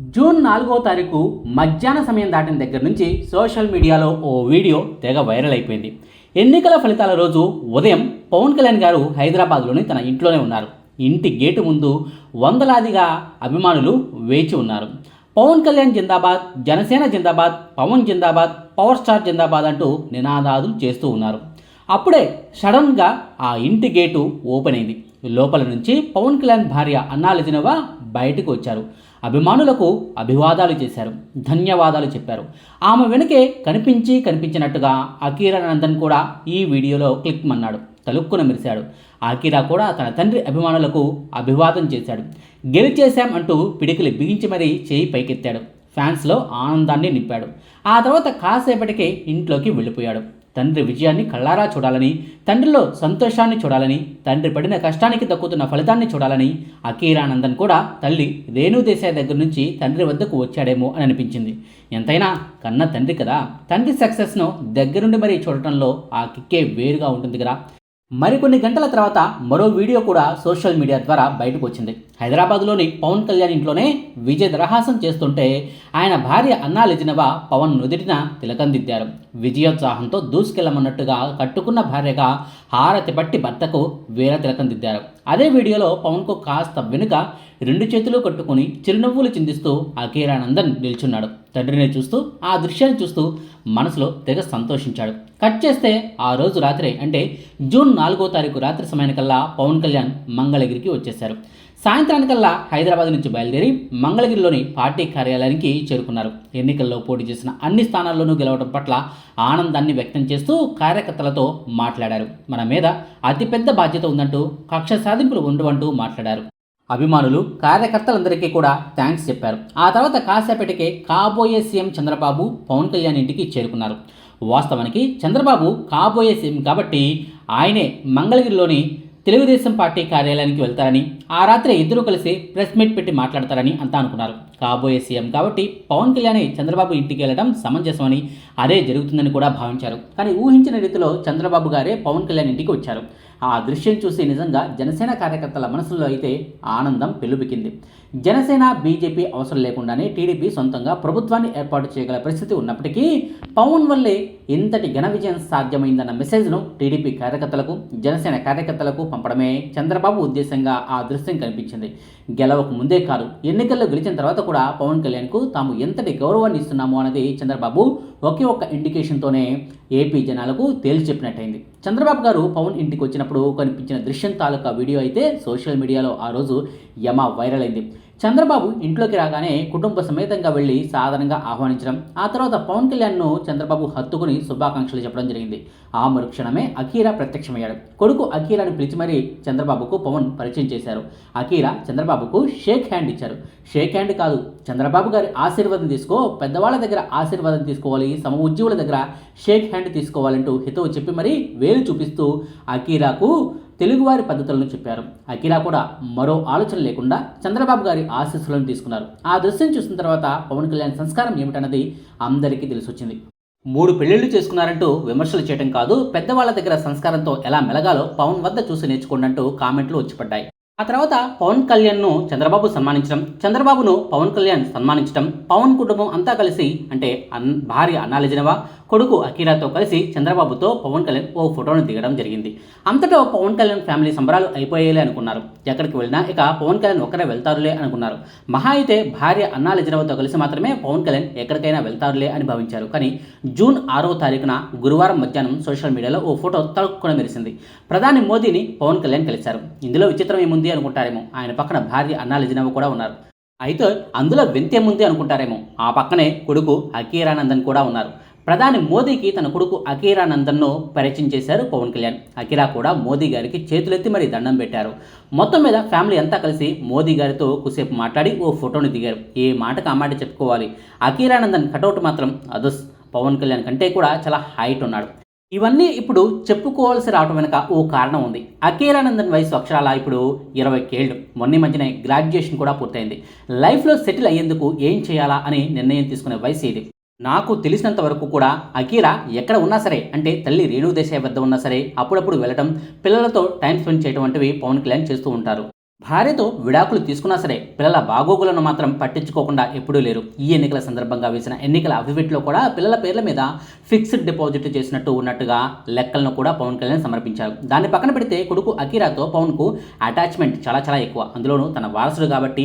June నాలుగో తారీఖు మధ్యాహ్న సమయం దాటిన దగ్గర నుంచి సోషల్ మీడియాలో ఓ వీడియో తెగ వైరల్ అయిపోయింది. ఎన్నికల ఫలితాల రోజు ఉదయం పవన్ కళ్యాణ్ గారు హైదరాబాద్లోని తన ఇంట్లోనే ఉన్నారు. ఇంటి గేటు ముందు వందలాదిగా అభిమానులు వేచి ఉన్నారు. పవన్ కళ్యాణ్ జిందాబాద్ జనసేన జిందాబాద్ పవన్ జిందాబాద్ పవర్ స్టార్ జిందాబాద్ అంటూ నినాదాలు చేస్తూ ఉన్నారు. అప్పుడే సడన్గా ఆ ఇంటి గేటు ఓపెన్ అయింది. లోపల నుంచి పవన్ కళ్యాణ్ భార్య అన్నాలజినవా బయటకు వచ్చారు. అభిమానులకు అభివాదాలు చేశారు. ధన్యవాదాలు చెప్పారు. ఆమె వెనుకే కనిపించి కనిపించినట్టుగా అకీరా నందన్ కూడా ఈ వీడియోలో క్లిక్ మన్నాడు. తలుక్కున మెరిశాడు. ఆకిరా కూడా తన తండ్రి అభిమానులకు అభివాదం చేశాడు. గెలిచేశాం అంటూ పిడికిలి బిగించి మరీ చేయి పైకెత్తాడు. ఫ్యాన్స్లో ఆనందాన్ని నింపాడు. ఆ తర్వాత కాసేపటికే ఇంట్లోకి వెళ్ళిపోయాడు. తండ్రి విజయాన్ని కళ్ళారా చూడాలని తండ్రిలో సంతోషాన్ని చూడాలని తండ్రి పడిన కష్టానికి దక్కుతున్న ఫలితాన్ని చూడాలని అకీరానందన్ కూడా తల్లి రేణుదేశాయ్ దగ్గర నుంచి తండ్రి వద్దకు వచ్చాడేమో అని అనిపించింది. ఎంతైనా కన్న తండ్రి కదా. తండ్రి సక్సెస్ను దగ్గరుండి మరీ చూడటంలో ఆ కిక్కే వేరుగా ఉంటుంది కదా మరికొన్ని గంటల తర్వాత మరో వీడియో కూడా సోషల్ మీడియా ద్వారా బయటకు వచ్చింది. హైదరాబాద్లోని పవన్ కళ్యాణ్ ఇంట్లోనే విజయ్ దరహాసం చేస్తుంటే ఆయన భార్య అన్నా లెజినవా పవన్ నుదిటిన తిలకందిద్దారు. విజయోత్సాహంతో దూసుకెళ్ళమన్నట్టుగా కట్టుకున్న భార్యగా హారతి పట్టి భర్తకు వీర తిలకందిద్దారు. అదే వీడియోలో పవన్కు కాస్త వెనుక రెండు చేతులు కట్టుకుని చిరునవ్వులు చిందిస్తూ అఖీరానందన్ నిల్చున్నాడు. తండ్రిని చూస్తూ ఆ దృశ్యాన్ని చూస్తూ మనసులో తెగ సంతోషించాడు. కట్ చేస్తే ఆ రోజు రాత్రి అంటే జూన్ నాలుగో తారీఖు రాత్రి సమయానికల్లా పవన్ కళ్యాణ్ మంగళగిరికి వచ్చేశారు. సాయంత్రానికల్లా హైదరాబాద్ నుంచి బయలుదేరి మంగళగిరిలోని పార్టీ కార్యాలయానికి చేరుకున్నారు. ఎన్నికల్లో పోటీ చేసిన అన్ని స్థానాల్లోనూ గెలవడం పట్ల ఆనందాన్ని వ్యక్తం చేస్తూ కార్యకర్తలతో మాట్లాడారు. మన మీద అతిపెద్ద బాధ్యత ఉందంటూ కక్ష సాధింపులు ఉండవంటూ మాట్లాడారు. అభిమానులు కార్యకర్తలందరికీ కూడా థ్యాంక్స్ చెప్పారు. ఆ తర్వాత కాసేపటికే కాబోయే సీఎం చంద్రబాబు పవన్ కళ్యాణ్ ఇంటికి చేరుకున్నారు. వాస్తవానికి చంద్రబాబు కాబోయే సీఎం కాబట్టి ఆయనే మంగళగిరిలోని తెలుగుదేశం పార్టీ కార్యాలయానికి వెళ్తారని ఆ రాత్రి ఇద్దరు కలిసి ప్రెస్ మీట్ పెట్టి మాట్లాడతారని అంతా అనుకున్నారు. కాబోయే సీఎం కాబట్టి పవన్ కళ్యాణ్ చంద్రబాబు ఇంటికి వెళ్ళడం సమంజసమని అదే జరుగుతుందని కూడా భావించారు. కానీ ఊహించిన రీతిలో చంద్రబాబు గారే పవన్ కళ్యాణ్ ఇంటికి వచ్చారు. ఆ దృశ్యం చూసి నిజంగా జనసేన కార్యకర్తల మనసులో అయితే ఆనందం పెలుబికింది. జనసేన బీజేపీ అవసరం లేకుండానే టీడీపీ సొంతంగా ప్రభుత్వాన్ని ఏర్పాటు చేయగల పరిస్థితి ఉన్నప్పటికీ పవన్ వల్లే ఇంతటి ఘన విజయం సాధ్యమైందన్న మెసేజ్ను టీడీపీ కార్యకర్తలకు జనసేన కార్యకర్తలకు పంపడమే చంద్రబాబు ఉద్దేశంగా ఆ దృశ్యం కనిపించింది. గెలవకు ముందే కాదు ఎన్నికల్లో గెలిచిన తర్వాత కూడా పవన్ కళ్యాణ్కు తాము ఎంతటి గౌరవాన్ని ఇస్తున్నాము అన్నది చంద్రబాబు ఒకే ఒక్క ఇండికేషన్తోనే ఏపీ జనాలకు తేల్చి చెప్పినట్టయింది చంద్రబాబు గారు పవన్ ఇంటికి వచ్చినప్పుడు కనిపించిన దృశ్యం తాలూకా వీడియో అయితే సోషల్ మీడియాలో ఆ రోజు యమ వైరల్ అయింది చంద్రబాబు ఇంట్లోకి రాగానే కుటుంబ సమేతంగా వెళ్ళి సాధారణంగా ఆహ్వానించడం ఆ తర్వాత పవన్ కళ్యాణ్ను చంద్రబాబు హత్తుకుని శుభాకాంక్షలు చెప్పడం జరిగింది. ఆ మరుక్షణమే అఖీరా ప్రత్యక్షమయ్యాడు. కొడుకు అకీరాని పిలిచి మరీ చంద్రబాబుకు పవన్ పరిచయం చేశారు. అఖీరా చంద్రబాబుకు షేక్ హ్యాండ్ ఇచ్చారు. షేక్ హ్యాండ్ కాదు చంద్రబాబు గారి ఆశీర్వాదం తీసుకో పెద్దవాళ్ళ దగ్గర ఆశీర్వాదం తీసుకోవాలి సమ ఉద్యోగుల దగ్గర షేక్ హ్యాండ్ తీసుకోవాలంటూ హితవు చెప్పి మరీ వేలు చూపిస్తూ అకీరాకు తెలుగువారి పద్ధతులను చెప్పారు. అఖిల కూడా మరో ఆలోచన లేకుండా చంద్రబాబు గారి ఆశీస్సులను తీసుకున్నారు. ఆ దృశ్యం చూసిన తర్వాత పవన్ కళ్యాణ్ సంస్కారం ఏమిటన్నది అందరికీ తెలిసొచ్చింది. మూడు పెళ్ళిళ్ళు చేసుకున్నారంటూ విమర్శలు చేయడం కాదు పెద్దవాళ్ళ దగ్గర సంస్కారంతో ఎలా మెలగాలో పవన్ వద్ద చూసి నేర్చుకోండి కామెంట్లు వచ్చిపడ్డాయి ఆ తర్వాత పవన్ కళ్యాణ్ను చంద్రబాబు సన్మానించడం చంద్రబాబును పవన్ కళ్యాణ్ సన్మానించడం పవన్ కుటుంబం అంతా కలిసి అంటే అన్ భార్య అన్నాలిజినవా కొడుకు అఖిలాతో కలిసి చంద్రబాబుతో పవన్ కళ్యాణ్ ఓ ఫోటోను దిగడం జరిగింది. అంతటా పవన్ కళ్యాణ్ ఫ్యామిలీ సంబరాలు అయిపోయేలే అనుకున్నారు. ఎక్కడికి వెళ్ళినా ఇక పవన్ కళ్యాణ్ ఒక్కరే వెళ్తారులే అనుకున్నారు. మహా అయితే భార్య అన్నాలిజినవతో కలిసి మాత్రమే పవన్ కళ్యాణ్ ఎక్కడికైనా వెళ్తారులే అని భావించారు. కానీ జూన్ ఆరో తారీఖున గురువారం మధ్యాహ్నం సోషల్ మీడియాలో ఓ ఫోటో తలుక్కున మెరిసింది. ప్రధాని మోదీని పవన్ కళ్యాణ్ కలిశారు. ఇందులో విచిత్రం ఏముంది అనుకుంటారేమో. ఆయన పక్కన భార్య అన్నాలిజినవ కూడా ఉన్నారు. అయితే అందులో వింతేముంది అనుకుంటారేమో. ఆ పక్కనే కొడుకు అకీరానందన్ కూడా ఉన్నారు. ప్రధాని మోదీకి తన కొడుకు అకీరానందన్ను పరిచయం చేశారు పవన్ కళ్యాణ్. అకీరా కూడా మోదీ గారికి చేతులెత్తి మరీ దండం పెట్టారు. మొత్తం మీద ఫ్యామిలీ అంతా కలిసి మోదీ గారితో కుసేపు మాట్లాడి ఓ ఫోటోని దిగారు. ఏ మాటకు ఆ మాట చెప్పుకోవాలి? అకీరానందన్ కటౌట్ మాత్రం అదుస్. పవన్ కళ్యాణ్ కంటే కూడా చాలా హైట్ ఉన్నాడు. ఇవన్నీ ఇప్పుడు చెప్పుకోవాల్సి రావటం వెనుక ఓ కారణం ఉంది. అఖీరానందన్ వయసు అక్షరాల ఇప్పుడు ఇరవై ఏళ్ళు మొన్న మధ్యనే గ్రాడ్యుయేషన్ కూడా పూర్తయింది. లైఫ్లో సెటిల్ అయ్యేందుకు ఏం చేయాలా అని నిర్ణయం తీసుకునే వయసు ఇది. నాకు తెలిసినంత వరకు కూడా అకీరా ఎక్కడ ఉన్నా సరే అంటే తల్లి రేణుదేశాయ్ వద్ద ఉన్నా సరే అప్పుడప్పుడు వెళ్ళటం పిల్లలతో టైం స్పెండ్ చేయడం వంటివి పవన్ కళ్యాణ్ చేస్తూ ఉంటారు. భార్యతో విడాకులు తీసుకున్నా సరే పిల్లల బాగోగులను మాత్రం పట్టించుకోకుండా ఎప్పుడూ లేరు. ఈ ఎన్నికల సందర్భంగా వేసిన ఎన్నికల అఫిడవిట్లో కూడా పిల్లల పేర్ల మీద ఫిక్స్డ్ డిపాజిట్ చేసినట్టు ఉన్నట్టుగా లెక్కలను కూడా పవన్ కళ్యాణ్ సమర్పించారు. దాన్ని పక్కన పెడితే కొడుకు అకీరాతో పవన్కు అటాచ్మెంట్ చాలా చాలా ఎక్కువ. అందులోనూ తన వారసుడు కాబట్టి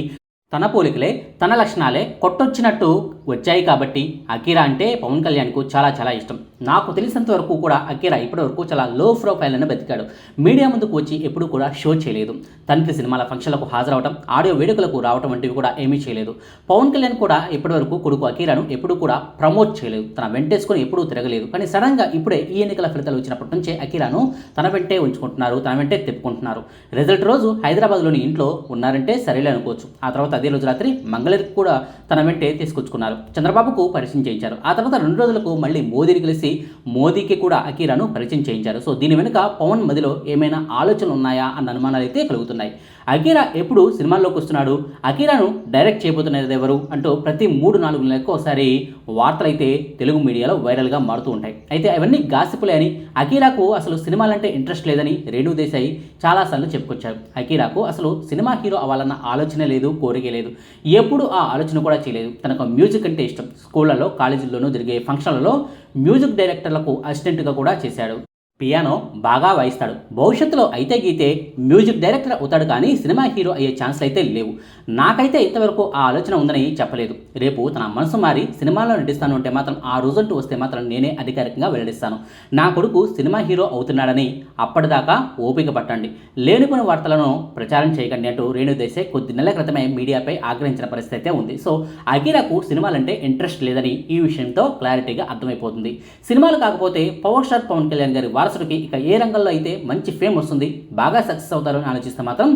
తన పోలికలే తన లక్షణాలే కొట్టొచ్చినట్టు వచ్చాయి కాబట్టి అకీరా అంటే పవన్ కళ్యాణ్కు చాలా చాలా ఇష్టం. నాకు తెలిసినంత వరకు కూడా అకీరా ఇప్పటివరకు చాలా లో ప్రొఫైల్ అని బతికాడు. మీడియా ముందుకు వచ్చి ఎప్పుడూ కూడా షో చేయలేదు. తండ్రి సినిమాల ఫంక్షన్లకు హాజరవడం ఆడియో వేడుకలకు రావటం వంటివి కూడా ఏమీ చేయలేదు. పవన్ కళ్యాణ్ కూడా ఇప్పటివరకు కొడుకు అకీరాను ఎప్పుడూ కూడా ప్రమోట్ చేయలేదు. తన వెంటేసుకొని ఎప్పుడూ తిరగలేదు. కానీ సడన్గా ఇప్పుడే ఈ ఎన్నికల ఫలితాలు వచ్చినప్పటి నుంచే అకీరాను తన వెంటే ఉంచుకుంటున్నారు తన వెంటే తిప్పుకుంటున్నారు. రిజల్ట్ రోజు హైదరాబాద్లోని ఇంట్లో ఉన్నారంటే సరేలే అనుకోవచ్చు. ఆ తర్వాత అదే రోజు రాత్రి మంగళరికి కూడా తన వెంటే తీసుకొచ్చుకున్నారు. చంద్రబాబుకు పరిచయం చేయించారు. ఆ తర్వాత రెండు రోజులకు మళ్ళీ మోదీని కలిసి మోదీకి కూడా అకీరాను పరిచయం చేయించారు. సో దీని వెనుక పవన్ మదిలో ఏమైనా ఆలోచనలు ఉన్నాయా అన్న అనుమానాలు అయితే కలుగుతున్నాయి. అకీరా ఎప్పుడు సినిమాల్లోకి వస్తున్నాడు? అకీరాను డైరెక్ట్ చేయబోతున్నది ఎవరు? అంటూ ప్రతి మూడు నాలుగు నెలలకు ఒకసారి వార్తలు అయితే తెలుగు మీడియాలో వైరల్గా మారుతూ ఉంటాయి. అయితే అవన్నీ గాసిపులే అని అకీరాకు అసలు సినిమాలంటే ఇంట్రెస్ట్ లేదని రేణు దేశాయి చాలాసార్లు చెప్పుకొచ్చారు. అకీరాకు అసలు సినిమా హీరో అవ్వాలన్న ఆలోచన లేదు కోరిక లేదు. ఎప్పుడు ఆ ఆలోచన కూడా చేయలేదు. తనకు మ్యూజిక్ అంటే ఇష్టం. స్కూళ్ళలో కాలేజీల్లోనూ జరిగే ఫంక్షన్లలో మ్యూజిక్ డైరెక్టర్లకు అసిస్టెంట్గా కూడా చేశాడు. పియానో బాగా వాయిస్తాడు. భవిష్యత్తులో అయితే గీతే మ్యూజిక్ డైరెక్టర్ అవుతాడు కానీ సినిమా హీరో అయ్యే ఛాన్స్లు అయితే లేవు. నాకైతే ఇంతవరకు ఆ ఆలోచన ఉందని చెప్పలేదు. రేపు తన మనసు మారి సినిమాలో నటిస్తాను అంటే మాత్రం ఆ రోజంటూ వస్తే మాత్రం నేనే అధికారికంగా వెల్లడిస్తాను. నా కొడుకు సినిమా హీరో అవుతున్నాడని అప్పటిదాకా ఓపిక పట్టండి. లేనిపోని వార్తలను ప్రచారం చేయకండి అంటూ రేణు దేశాయ్ కొద్ది నెలల క్రితమే మీడియాపై ఆగ్రహించిన పరిస్థితి అయితే ఉంది. సో అఖిలకు సినిమాలంటే ఇంట్రెస్ట్ లేదని ఈ విషయంతో క్లారిటీగా అర్థమైపోతుంది. సినిమాలు కాకపోతే పవర్ స్టార్ పవన్ కళ్యాణ్ గారి వారసుడికి ఇక ఏ రంగంలో అయితే మంచి ఫేమ్ వస్తుంది బాగా సక్సెస్ అవుతారని ఆలోచిస్తే మాత్రం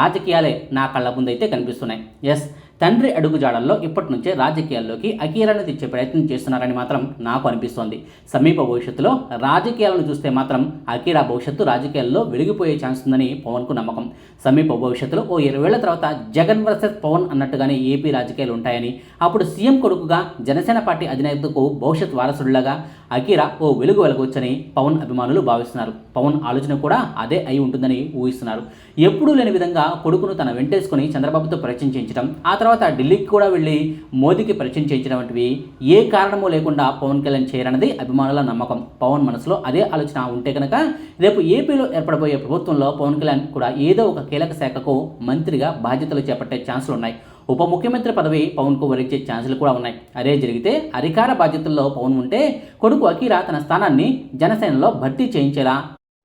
రాజకీయాలే నా కళ్ళ ముందైతే కనిపిస్తున్నాయి. ఎస్ తండ్రి అడుగుజాడల్లో ఇప్పటి నుంచే రాజకీయాల్లోకి అకీరాన్ని తెచ్చే ప్రయత్నం చేస్తున్నారని మాత్రం నాకు అనిపిస్తోంది. సమీప భవిష్యత్తులో రాజకీయాలను చూస్తే మాత్రం అకీరా భవిష్యత్తు రాజకీయాల్లో వెలిగిపోయే ఛాన్స్ ఉందని పవన్కు నమ్మకం. సమీప భవిష్యత్తులో ఓ ఇరవై తర్వాత జగన్ వర్సెస్ పవన్ అన్నట్టుగానే ఏపీ రాజకీయాలు ఉంటాయని అప్పుడు సీఎం కొడుకుగా జనసేన పార్టీ అధినేతకు భవిష్యత్ వారసుడిలాగా అకీరా ఓ వెలుగు వెలగొచ్చని పవన్ అభిమానులు భావిస్తున్నారు. పవన్ ఆలోచన కూడా అదే అయి ఉంటుందని ఊహిస్తున్నారు. ఎప్పుడూ లేని విధంగా కొడుకును తన వెంటేసుకుని చంద్రబాబుతో పరిచయం చేయించడం ఆ తర్వాత ఢిల్లీకి కూడా వెళ్ళి మోదీకి పరిచయం చేయించడం వంటివి ఏ కారణమూ లేకుండా పవన్ కళ్యాణ్ చేయరన్నది అభిమానుల నమ్మకం. పవన్ మనసులో అదే ఆలోచన ఉంటే కనుక రేపు ఏపీలో ఏర్పడబోయే ప్రభుత్వంలో పవన్ కళ్యాణ్ కూడా ఏదో ఒక కీలక శాఖకు మంత్రిగా బాధ్యతలు చేపట్టే ఛాన్సులు ఉన్నాయి. ఉప ముఖ్యమంత్రి పదవి పవన్కు వరించే ఛాన్సులు కూడా ఉన్నాయి. అదే జరిగితే అధికార బాధ్యతల్లో పవన్ ఉంటే కొడుకు అకీరా తన స్థానాన్ని జనసేనలో భర్తీ చేయించేలా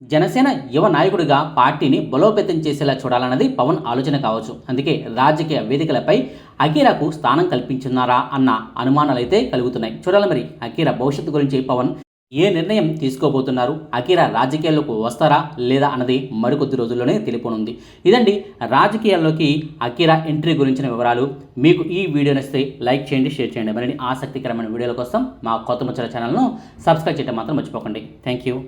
జనసేన యువ నాయకుడిగా పార్టీని బలోపేతం చేసేలా చూడాలన్నది పవన్ ఆలోచన కావచ్చు. అందుకే రాజకీయ వేదికలపై అకీరాకు స్థానం కల్పించున్నారా అన్న అనుమానాలైతే కలుగుతున్నాయి. చూడాలి మరి అకీరా భవిష్యత్తు గురించి పవన్ ఏ నిర్ణయం తీసుకోబోతున్నారు? అకీరా రాజకీయాల్లోకి వస్తారా లేదా అన్నది మరికొద్ది రోజుల్లోనే తెలిపనుంది ఇదండి రాజకీయాల్లోకి అకీరా ఎంట్రీ గురించిన వివరాలు. మీకు ఈ వీడియో నచ్చితే లైక్ చేయండి షేర్ చేయండి. మరిన్ని ఆసక్తికరమైన వీడియోల కోసం మా కొత్త ముచ్చల ఛానల్ను సబ్స్క్రైబ్ చేయడం మాత్రం మర్చిపోకండి. Thank you